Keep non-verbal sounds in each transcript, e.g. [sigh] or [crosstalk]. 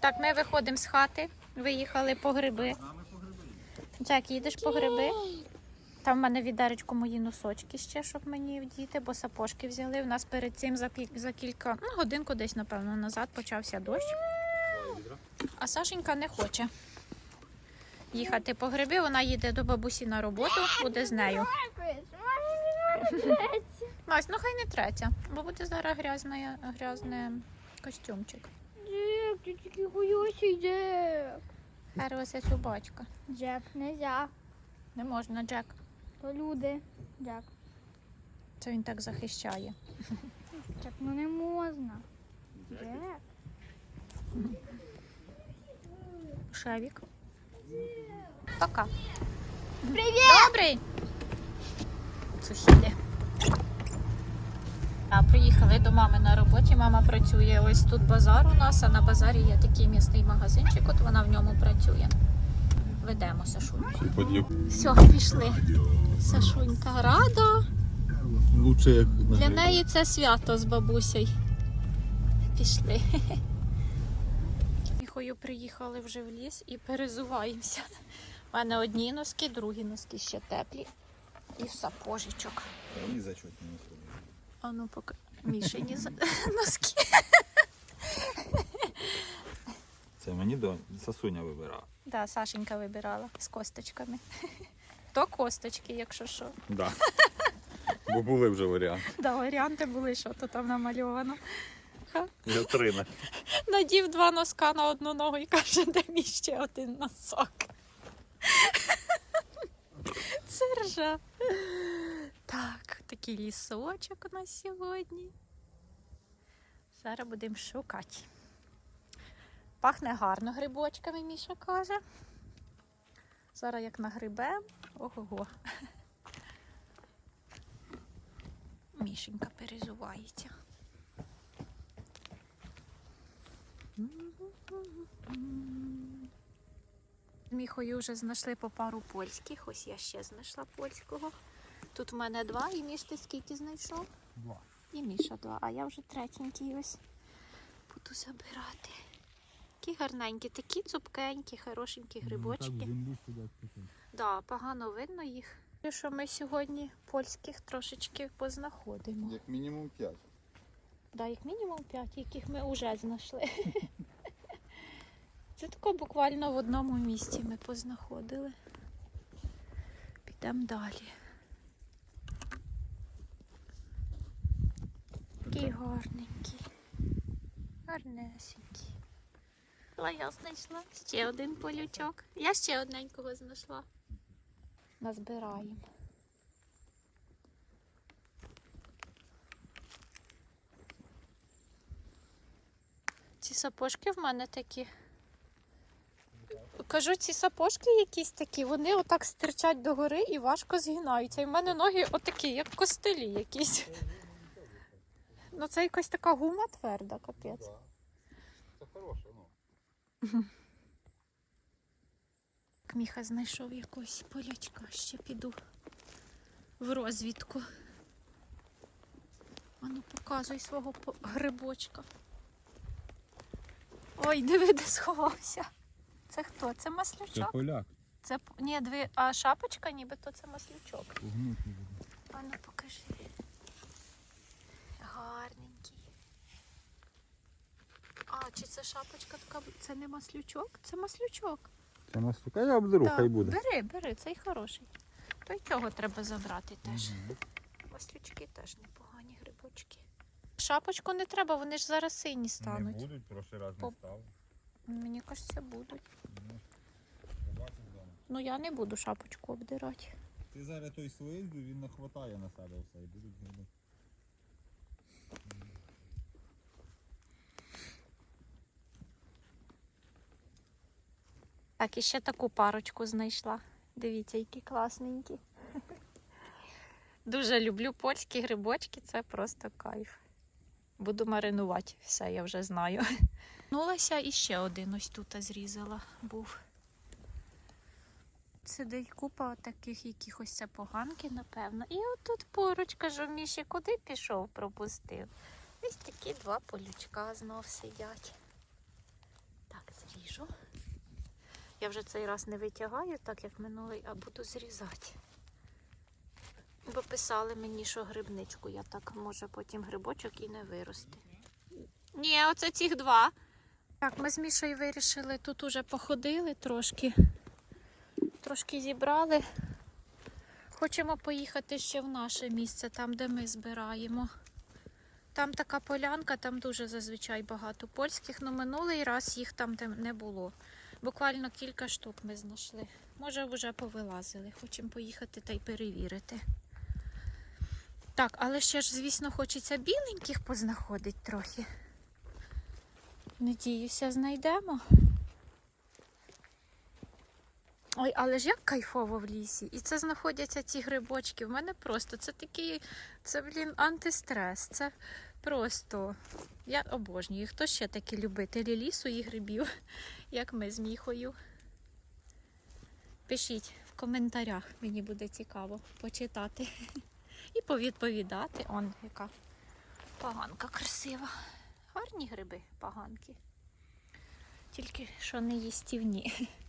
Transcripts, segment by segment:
Так, ми виходимо з хати, виїхали по гриби. Джек, їдеш по гриби? Там в мене відеречко мої носочки ще, щоб мені вдіти, бо сапожки взяли. У нас перед цим за, за кілька ну, годинку десь, напевно, назад почався дощ. А Сашенька не хоче їхати по гриби. Вона їде до бабусі на роботу, буде з нею. Мась, ну хай не третя, бо буде зараз грязний, грязний костюмчик. Джек, ти такий хуйосий Джек. Хороша собачка. Джек, нельзя. Не можна, Джек. То люди. Джек. Це він так захищає. Джек, ну не можна. Джек. Шевік. Пока. Привіт! Добрий. Сусіди. А, приїхали до мами на роботі. Мама працює. Ось тут базар у нас, а на базарі є такий місний магазинчик, от вона в ньому працює. Ведемо Сашуньку. Все, пішли. Сашунька рада. Лучше як Для неї це свято з бабусею. Пішли. Міхою приїхали вже в ліс і перезуваємося. У мене одні носки, другі носки ще теплі. І сапожечок. Мені зачетні носки. А ну поки Мішині за- [laughs] носки. Це мені до Сасуня вибирав. Да, Сашенька вибирала з косточками. [laughs] То косточки, якщо що. Да. Бо були вже варіанти. Да, варіанти були, що то там намальовано. Я. Надів два носка на одну ногу і каже, де мій ще один носок. [laughs] Це ржа. Так, такий лісочок у нас сьогодні. Зараз будемо шукати. Пахне гарно грибочками, Міша каже. Зараз як нагрибем. Ого-го. Мішенька перезувається. Міхою вже знайшли по пару польських. Ось я ще знайшла польського. Тут в мене два, і Міш ти скільки знайшов? Два. І Міша два, а я вже третенький ось буду забирати. Такі гарненькі, такі цупкенькі, хорошенькі грибочки. землі сидять. Да, погано видно їх. І Що ми сьогодні польських трошечки познаходимо. Як мінімум п'ять. Да, як мінімум 5, яких ми вже знайшли. [laughs] Це тако буквально в одному місці ми познаходили. Підемо далі. Такий гарненький. Гарнесенький. Була я знайшла ще один полючок. Я ще одненького знайшла. Назбираємо. Ці сапожки в мене такі. Кажу, ці сапожки якісь такі, вони отак стирчать догори і важко згинаються. І в мене ноги отакі, як костелі якісь. Ну це якась така гума тверда, капець. Це хороше, ну. Міха знайшов якогось полячка, ще піду в розвідку. Ану, показуй свого грибочка. Ой, диви, де сховався. Це хто? Це Це маслючок? поляк. Це ні, дві, а шапочка нібито це маслючок. Погнутий. А ну покажи. Гарненький. А, чи це шапочка така? Це не маслючок? Це маслючок. Це нас сука, я обдеру, Так, хай буде. Бери, бери, цей хороший. То й цього треба забрати теж. Мгм. Маслючки теж непогані грибочки. Шапочку не треба, вони ж зараз сині Не стануть. будуть, прошлий раз По- став. Мені кажеться, будуть. Ну, побачиш вдома. Ну я не буду шапочку обдирати. Ти зараз той слизь, він не хватає на себе все і будуть гриби. Так, і ще таку парочку знайшла. Дивіться, які класненькі. Дуже люблю польські грибочки, це просто кайф. Буду маринувати, все, я вже знаю. Нулася і ще один ось тут зрізала був. Сидить купа таких якихось це поганки, напевно. І отут поруч кажу, Міші, куди пішов, пропустив. Ось такі два полючка знов сидять. ріжу. Я вже цей раз не витягаю, так як минулий, а буду зрізати. Бо писали мені, що грибничку я так може потім грибочок і не вирости. Ні, оце цих два. Так, ми з Мішою вирішили, тут уже походили трошки. Трошки зібрали. Хочемо поїхати ще в наше місце, там, де ми збираємо. Там така полянка, там дуже зазвичай багато польських, але минулий раз їх там не було. Буквально кілька штук ми знайшли. Може, вже повилазили. Хочемо поїхати та й перевірити. Так, але ще ж, звісно, хочеться біленьких познаходити трохи. Надіюся, знайдемо. Ой, але ж як кайфово в лісі. І це знаходяться ці грибочки. В мене просто це такий, це, блін, антистрес. Це просто. Я обожнюю. Хто ще такі любителі лісу і грибів, [laughs] як ми з міхою? Пишіть в коментарях, мені буде цікаво почитати [laughs] і повідповідати. Он яка поганка красива. Гарні гриби, поганки. Тільки що не їстівні. [laughs]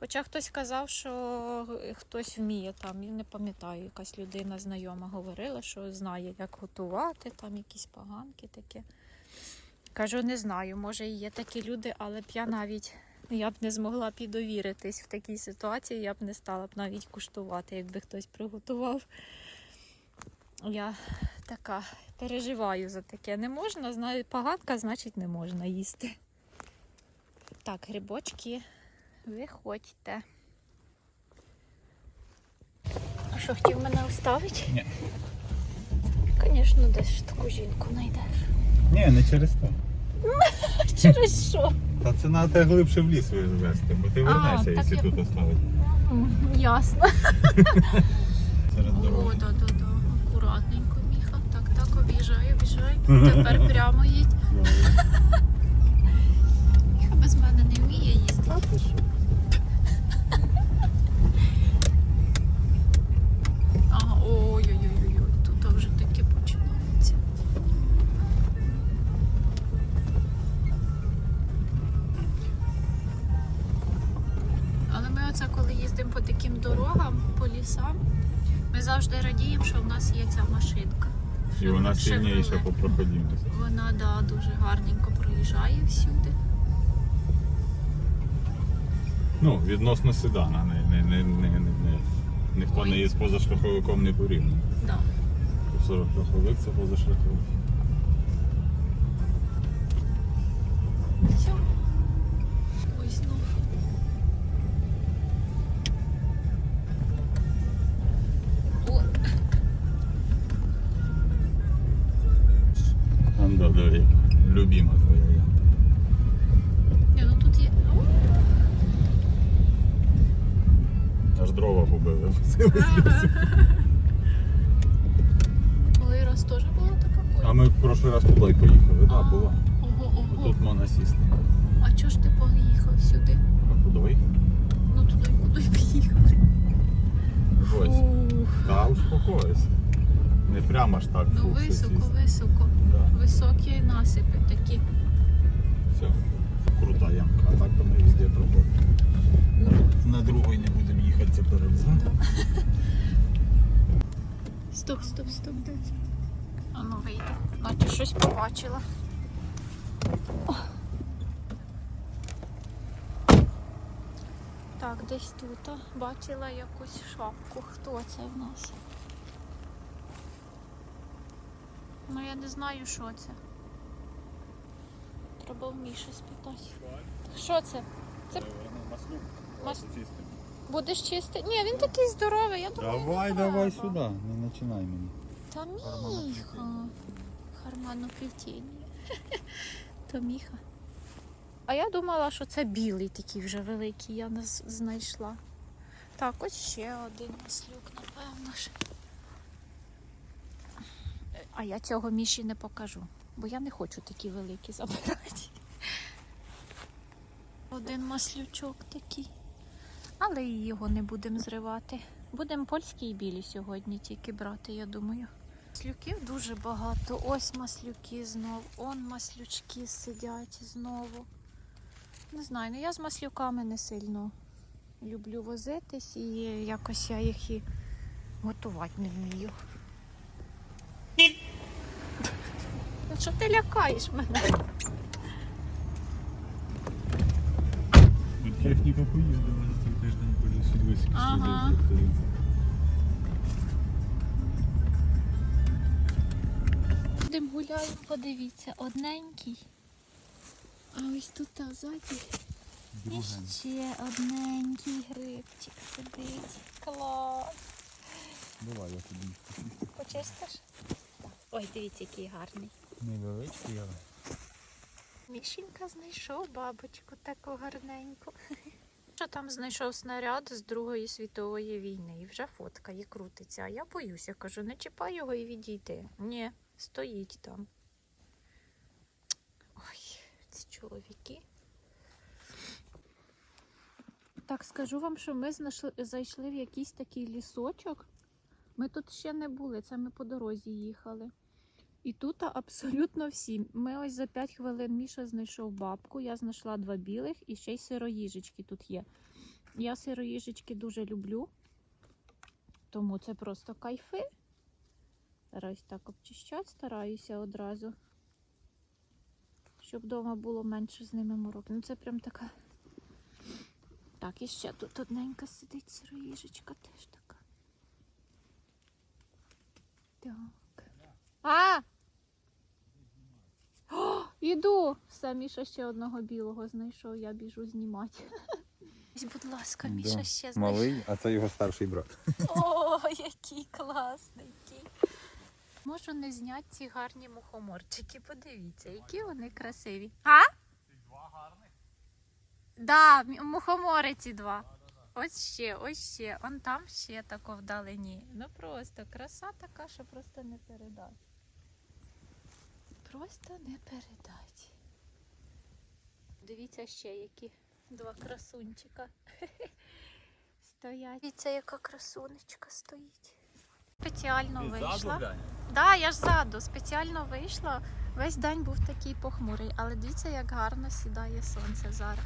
Хоча хтось казав, що хтось вміє там, я не пам'ятаю, якась людина знайома говорила, що знає, як готувати, там якісь поганки таке. Кажу, не знаю, може і є такі люди, але б я навіть я б не змогла підовіритись в такій ситуації, я б не стала б навіть куштувати, якби хтось приготував. Я така переживаю за таке. Не можна, поганка, значить не можна їсти. Так, грибочки. Виходьте. А що, хотів мене оставити? Ні. Звісно, десь ж таку жінку знайдеш. Ні, не через те. [laughs] Через що? Та це треба тебе глибше в ліс вивезти, бо ти вернешся, якщо я- тут оставить. М, Ясно. [laughs] Серед О, да, да, да. Акуратненько, Міха. Так, так, об'їжджай, об'їжджай. [laughs] Тепер прямо їдь. Міха без мене не вміє їздити. Їздимо по таким дорогам, по лісам, ми завжди радіємо, що в нас є ця машинка. І вона сильніша по проходимості. Вона да, дуже гарненько проїжджає всюди. Ну, відносно седана, не, не, не, не, не, не. Ніхто Ой. не є з позашляховиком не порівняно. Да. Позашляховик це позашляховик. Анда, любима твоя ямка. ні, ну тут є. Аж дрова побили. [laughs] Коли раз теж була така А ми в прошлий раз туди поїхали, так, да, була. Ого, ого. Тут можна сісти. А чого ж ти поїхав сюди? А куди? Ну туди, куди поїхали. Ось. Та успокойся. Не прямо ж так. ну високо, високо. Да. Високі насипи такі. Все. Крута ямка, а так то ми везде проходимо. Ну, На другий не будемо їхати, це перевзад. [laughs] Стоп, стоп, стоп, де це? А ну вийде. Наче щось побачила. О. Так, десь тут бачила якусь шапку. Хто це в нас? Ну я не знаю, що це. Треба в Міші спитати. Що це? Це- Маслюк. Мас- Будеш чистити? Ні, він такий здоровий, я думаю. Давай, давай сюди, не починай мені. Та міха. Харманоплетіння. [laughs] То міха. А я думала, що це білий такий вже великий, я не знайшла. Так, ось ще один маслюк, напевно ж. А я цього міші не покажу, бо я не хочу такі великі забирати. Один маслючок такий. Але і його не будемо зривати. Будемо польські і білі сьогодні тільки брати, я думаю. Маслюків дуже багато. Ось маслюки знов, он маслючки сидять знову. Не знаю, ну я з маслюками не сильно люблю возитись і якось я їх і готувати не вмію. Ну що ти лякаєш мене? Тут техніка поїздила за цей тиждень по лісу близько Ага. Будемо гуляємо, подивіться, одненький. А ось тут та ззаді і ще одненький грибчик сидить. Клас. Давай я тобі. Почистиш? Ой, дивіться, який гарний. Невеличкий, але. Мішенька знайшов бабочку таку гарненьку. [laughs] Що там знайшов снаряд з Другої світової війни і вже фоткає, крутиться. А я боюся, кажу, не чіпай його і відійди. Ні, стоїть там. Ой, ці чоловіки. Так, скажу вам, що ми знайшли, зайшли в якийсь такий лісочок. Ми тут ще не були, це ми по дорозі їхали. І тут абсолютно всі. Ми ось за 5 хвилин Міша знайшов бабку, я знайшла два білих і ще й сироїжечки тут є. Я сироїжечки дуже люблю, тому це просто кайфи. Зараз так обчищати стараюся одразу, щоб вдома було менше з ними морок. Ну це прям така. Так, і ще тут одненька сидить сироїжечка теж така. Так. А! Іду! Все, Міша ще одного білого знайшов, я біжу знімати. Будь ласка, Міша Да. ще знайшов. Малий, а це його старший брат. О, [laughs] який класний. Можу не зняти ці гарні мухоморчики. Подивіться, які вони красиві. А? Два гарних? Да, мухомори ці два. Ось ще, ось ще. Он там ще тако вдалині. Ну просто краса така, що просто не передати. Просто не передати. Дивіться ще які два красунчика. [laughs] Стоять. Дивіться, яка красунечка стоїть. Спеціально вийшла. Да, я ж ззаду. Спеціально вийшла. Весь день був такий похмурий, але дивіться, як гарно сідає сонце зараз.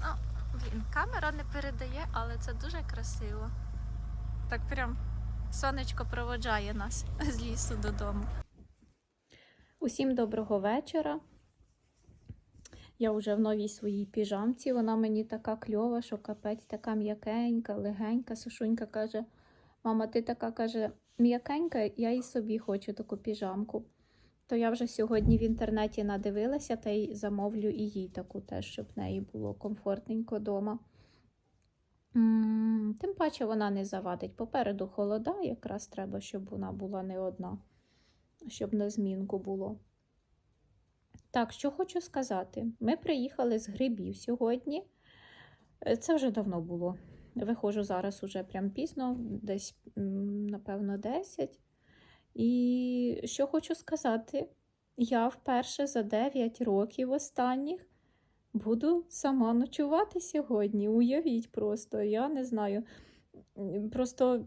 Ну, блін, камера не передає, але це дуже красиво. Так прям сонечко проводжає нас [laughs] з лісу додому. Усім доброго вечора. Я вже в новій своїй піжамці. Вона мені така кльова, що капець така м'якенька, легенька. Сушунька каже: Мама, ти така каже, м'якенька, я і собі хочу таку піжамку. То я вже сьогодні в інтернеті надивилася та й замовлю і їй таку теж, щоб в неї було комфортненько вдома. Тим паче вона не завадить. Попереду холода, якраз треба, щоб вона була не одна, щоб на змінку було. Так, що хочу сказати. Ми приїхали з грибів сьогодні. Е, Це вже давно було. Виходжу зараз уже прям пізно, десь, напевно, 10. І що хочу сказати, я вперше за 9 років останніх буду сама ночувати сьогодні. Уявіть просто, я не знаю. Просто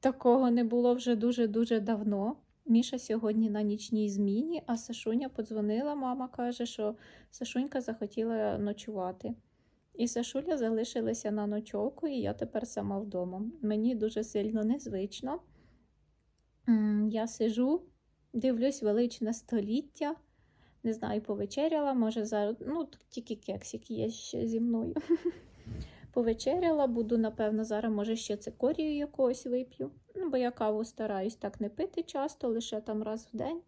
такого не було вже дуже-дуже давно. Міша сьогодні на нічній зміні, а Сашуня подзвонила. Мама каже, що Сашунька захотіла ночувати. І Сашуля залишилася на ночовку, і я тепер сама вдома. Мені дуже сильно незвично. Я сижу, дивлюсь величне століття. Не знаю, повечеряла, може зараз. Ну, тільки кексик є ще зі мною. [laughs] Повечеряла, буду, напевно, зараз, може, ще цикорію якогось вип'ю. Ну, бо я каву стараюсь так не пити часто, лише там раз в день.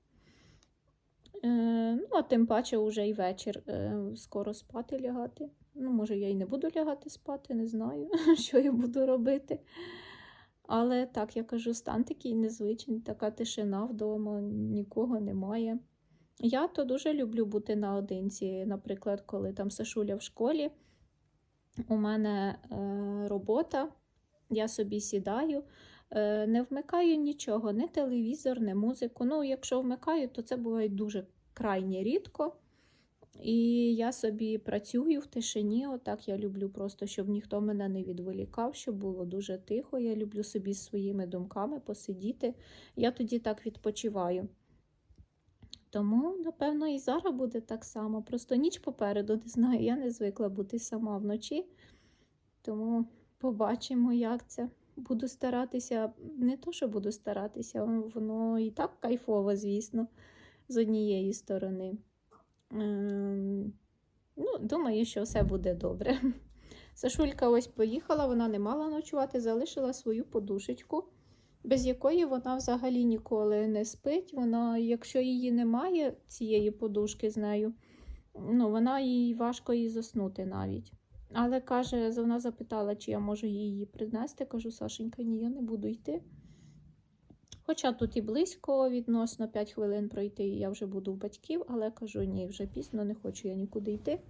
Е, ну, а тим паче вже і вечір е, скоро спати лягати. Ну, може, я і не буду лягати спати, не знаю, [laughs] що я буду робити. Але так, я кажу, стан такий незвичний, така тишина вдома, нікого немає. Я то дуже люблю бути наодинці. Наприклад, коли там Сашуля в школі, у мене е, робота, я собі сідаю, е, не вмикаю нічого, не телевізор, не музику. Ну, якщо вмикаю, то це буває дуже крайні рідко. І я собі працюю в тишині. Отак я люблю просто, щоб ніхто мене не відволікав, щоб було дуже тихо. Я люблю собі своїми думками посидіти. Я тоді так відпочиваю. Тому, напевно, і зараз буде так само. Просто ніч попереду, [laughs] не знаю, я не звикла бути сама вночі. Тому побачимо, як це. Буду старатися, не то, що буду старатися, воно і так кайфово, звісно, з однієї сторони. Ем, ну, думаю, що все буде добре. [laughs] Сашулька ось поїхала, вона не мала ночувати, залишила свою подушечку, без якої вона взагалі ніколи не спить. Вона, якщо її немає, цієї подушки з нею, ну, вона їй важко їй заснути навіть. Але каже, вона запитала, чи я можу її принести. Кажу, Сашенька, ні, я не буду йти. Хоча тут і близько, відносно 5 хвилин пройти, і я вже буду в батьків, але кажу, ні, вже пізно, не хочу я нікуди йти.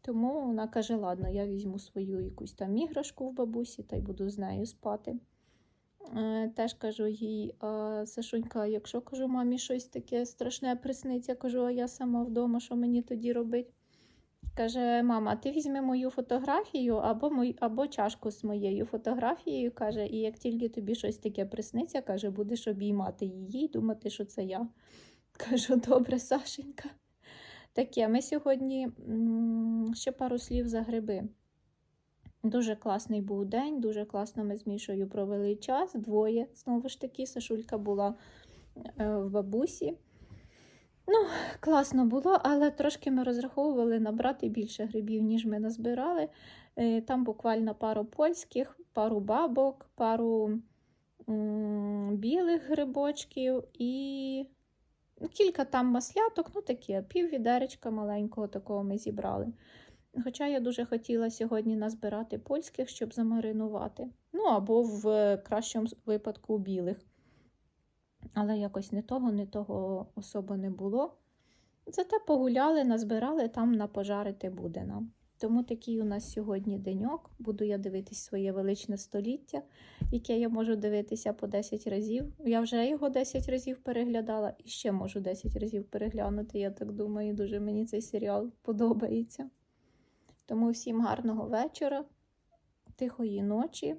Тому вона каже: ладно, я візьму свою якусь там іграшку в бабусі та й буду з нею спати. Е, Теж кажу їй, Сашунька, якщо кажу, мамі щось таке страшне присниться, кажу, а я сама вдома, що мені тоді робити? Каже, мама, ти візьми мою фотографію або мою, або чашку з моєю фотографією. каже, і як тільки тобі щось таке присниться, каже, будеш обіймати її і думати, що це я. [laughs] Кажу, добре, Сашенька. Таке, ми сьогодні ще пару слів за гриби. Дуже класний був день, дуже класно ми з Мішою провели час. Двоє, знову ж таки, Сашулька була е, в бабусі. Ну, класно було, але трошки ми розраховували набрати більше грибів, ніж ми назбирали. Е, Там буквально пару польських, пару бабок, пару білих грибочків і кілька там масляток, ну таке, пів маленького такого ми зібрали. Хоча я дуже хотіла сьогодні назбирати польських, щоб замаринувати. Ну або в кращому випадку білих. Але якось не того, не того особо не було. Зате погуляли, назбирали, там на пожарити буде нам. Тому такий у нас сьогодні деньок. Буду я дивитись своє величне століття, яке я можу дивитися по 10 разів. Я вже його 10 разів переглядала і ще можу 10 разів переглянути. Я так думаю, дуже мені цей серіал подобається. Тому всім гарного вечора, тихої ночі.